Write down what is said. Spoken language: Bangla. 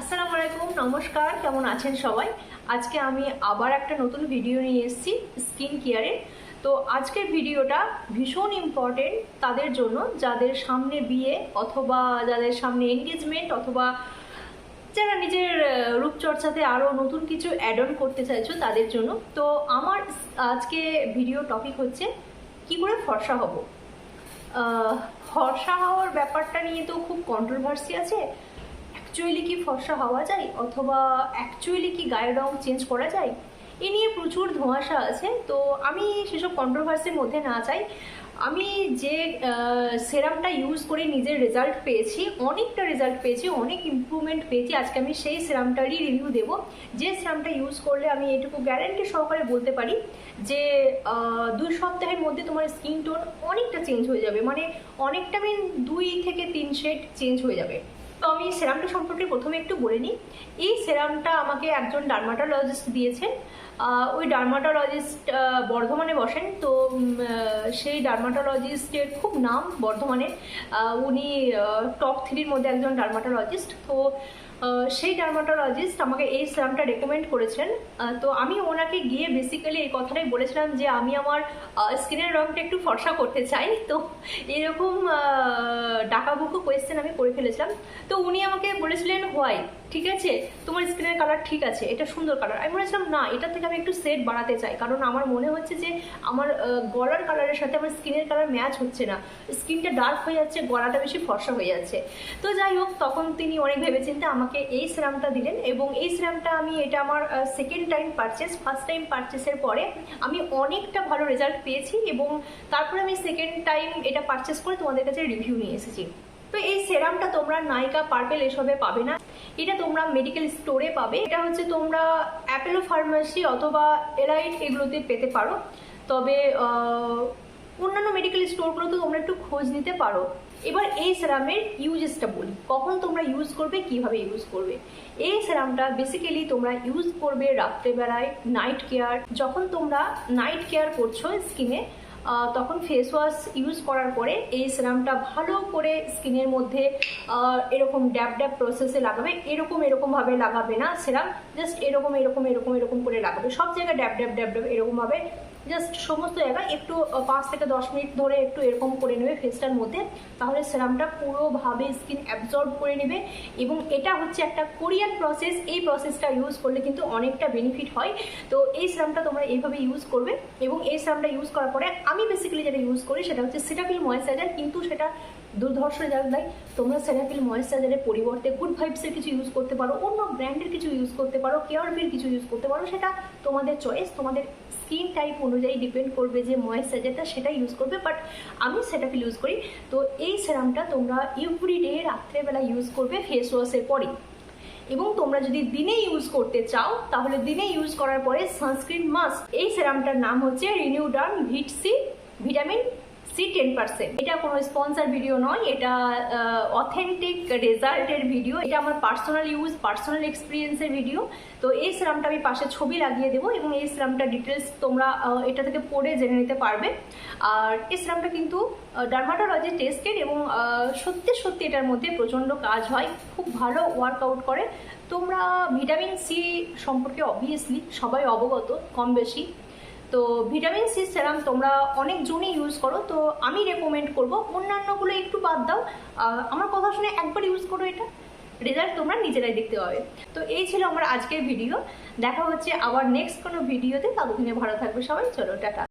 আসসালামু আলাইকুম, নমস্কার, কেমন আছেন সবাই? আজকে আমি আবার একটা নতুন ভিডিও নিয়ে এসেছি স্কিন কেয়ারের তো আজকের ভিডিওটা ভীষণ ইম্পর্টেন্ট তাদের জন্য, যাদের সামনে বিয়ে অথবা যাদের সামনে এনগেজমেন্ট অথবা যারা নিজের রূপচর্চাতে আরও নতুন কিছু অ্যাড অন করতে চাইছো তাদের জন্য। তো আমার আজকে ভিডিও টপিক হচ্ছে, কি করে ফর্সা হব? ফর্সা হওয়ার ব্যাপারটা নিয়ে তো খুব কন্ট্রোভার্সি আছে। অ্যাকচুয়ালি কি ফর্সা হওয়া যায় অথবা অ্যাকচুয়ালি কি গায়ের রং চেঞ্জ করা যায়? এ নিয়ে প্রচুর ধোঁয়াশা আছে। তো আমি সেসব কন্ট্রোভার্সির মধ্যে না চাই আমি যে সেরামটা ইউজ করে নিজের রেজাল্ট পেয়েছি, অনেকটা রেজাল্ট পেয়েছি, অনেক ইম্প্রুভমেন্ট পেয়েছি। আজকে আমি সেই সেরামটারই রিভিউ দেবো। যে সেরামটা ইউজ করলে আমি এটুকু গ্যারান্টি সহকারে বলতে পারি যে দুই সপ্তাহের মধ্যে তোমার স্কিন টোন অনেকটা চেঞ্জ হয়ে যাবে। মানে অনেকটা মিন দুই থেকে তিন শেড চেঞ্জ হয়ে যাবে। তো আমি সেরামটা সম্পর্কে প্রথমে একটু বলে নিই। এই সেরামটা আমাকে একজন ডার্মাটোলজিস্ট দিয়েছেন। ওই ডার্মাটোলজিস্ট বর্ধমানে বসেন। তো সেই ডার্মাটোলজিস্টের খুব নাম বর্ধমানে। উনি টপ থ্রির মধ্যে একজন ডার্মাটোলজিস্ট তো সেই ডার্মাটোলজিস্ট আমাকে এই সিরামটা রেকমেন্ড করেছেন। তো, আমি ওনাকে গিয়ে বেসিক্যালি এই কথাটাই বলেছিলাম যে, আমি আমার স্কিনের রংটা একটু ফর্সা করতে চাই। তো, এরকম ডাকাবুকু কোয়েশ্চেন আমি করে ফেলেছিলাম। তো, উনি আমাকে বলেছিলেন, হোয়াইট, ঠিক আছে? তোমার স্কিনের কালার ঠিক আছে? এটা সুন্দর কালার আমি বলেছিলাম, না এটা থেকে আমি একটু সেট বাড়াতে চাই। কারণ আমার মনে হচ্ছে যে আমার গলার কালারের সাথে আমার স্কিনের কালার ম্যাচ হচ্ছে না। স্কিনটা ডার্ক হয়ে যাচ্ছে, গলাটা বেশি ফর্সা হয়ে যাচ্ছে। তো যাই হোক, তখন তিনি অনেক ভেবেচিন্তে আমাকে এই সিরামটা দিলেন এবং এই সিরামটা আমি, এটা আমার second time purchase first time পারচেসের পরে আমি অনেকটা ভালো রেজাল্ট পেয়েছি এবং তারপরে আমি সেকেন্ড টাইম এটা পারচেস করে তোমাদের কাছে রিভিউ নিয়ে এসেছি। তো এই সেরামটা তোমরা নাইকা পার্পেল এসবে পাবে না। এটা তোমরা মেডিকেল স্টোরে পাবে। এটা হচ্ছে তোমরা অ্যাপেলো ফার্মাসি অথবা এলাইট এগুলোতে পেতে পারো। তবে অন্যান্য মেডিকেল স্টোরগুলোতে তোমরা একটু খোঁজ নিতে পারো। এবার এই সেরামের ইউজেসটা বলি। কখন তোমরা ইউজ করবে, কীভাবে ইউজ করবে? এই সেরামটা বেসিক্যালি তোমরা ইউজ করবে রাত্রেবেলায় নাইট কেয়ার যখন তোমরা নাইট কেয়ার করছ স্কিনে তখন ফেস ওয়াশ ইউজ করার পরে এই সিরামটা ভালো করে স্কিনের মধ্যে এরকম ড্যাব ড্যাব প্রসেসে লাগাবে। এরকম এরকমভাবে লাগাবে না সেরাম জাস্ট এরকম এরকম এরকম এরকম করে লাগাবে। সব জায়গায় ড্যাব ড্যাব ড্যাব ড্যাব এরকম ভাবে জাস্ট সমস্ত জায়গায় একটু পাঁচ থেকে দশ মিনিট ধরে একটু এরকম করে নেবে ফেসটার মধ্যে। তাহলে সেরামটা পুরোভাবে স্কিন অ্যাবজর্ব করে নেবে এবং এটা হচ্ছে একটা কোরিয়ান প্রসেস এই প্রসেসটা ইউজ করলে কিন্তু অনেকটা বেনিফিট হয়। তো এই সেরামটা তোমরা এইভাবে ইউজ করবে এবং এই সেরামটা ইউজ করার পরে আমি বেসিক্যালি যেটা ইউজ করি সেটা হচ্ছে সেটাফিল ময়েশ্চারাইজার কিন্তু সেটা দুর্ধর্ষ রেজাল্ট দেয় তোমরা সেরাফিল ময়েশ্চারাইজারের পরিবর্তে গুড ভাইবসের কিছু ইউজ করতে পারো, অন্য ব্র্যান্ডের কিছু ইউজ করতে পারো কেয়ারবির কিছু ইউজ করতে পারো, সেটা তোমাদের চয়েস তোমাদের স্কিন টাইপ অনুযায়ী ডিপেন্ড করবে যে ময়েশ্চারাইজারটা সেটা ইউজ করবে বাট আমি সেটাফিল ইউজ করি। তো এই সেরামটা তোমরা এভরিডে রাত্রেবেলা ইউজ করবে ফেস ওয়াশের পরে। এবং তোমরা যদি দিনে ইউজ করতে চাও, তাহলে দিনে ইউজ করার পরে সানস্ক্রিন মাস্ক এই সেরামটার নাম হচ্ছে Renewderm vit C vitamin C ten percent এটা কোনো স্পন্সার ভিডিও নয়, এটা অথেন্টিক রেজাল্টের ভিডিও এটা আমার পার্সোনাল ইউজ পার্সোনাল এক্সপিরিয়েন্সের ভিডিও তো এই সিরামটা আমি পাশে ছবি লাগিয়ে দেবো এবং এই সিরামটার ডিটেলস তোমরা এটা থেকে পড়ে জেনে নিতে পারবে। আর এই সিরামটা কিন্তু ডার্মাটোলজি টেস্টেড এবং সত্যি সত্যি এটার মধ্যে প্রচণ্ড কাজ হয়, খুব ভালো ওয়ার্কআউট করে। তোমরা ভিটামিন সি সম্পর্কে অবভিয়াসলি সবাই অবগত কম বেশি তো ভিটামিন সি সেরাম তোমরা অনেক অনেকজনই ইউজ করো, তো আমি রেকমেন্ড করব। অন্যান্যগুলো একটু বাদ দাও। আমার কথা শুনে একবার ইউজ করো এটা। রেজাল্ট তোমরা নিজেরাই দেখতে পাবে। তো এই ছিল আমার আজকের ভিডিও দেখা হচ্ছে আবার নেক্সট কোনো ভিডিওতে ততদিনে ভালো থাকবে সবাই। চলো, টাটা।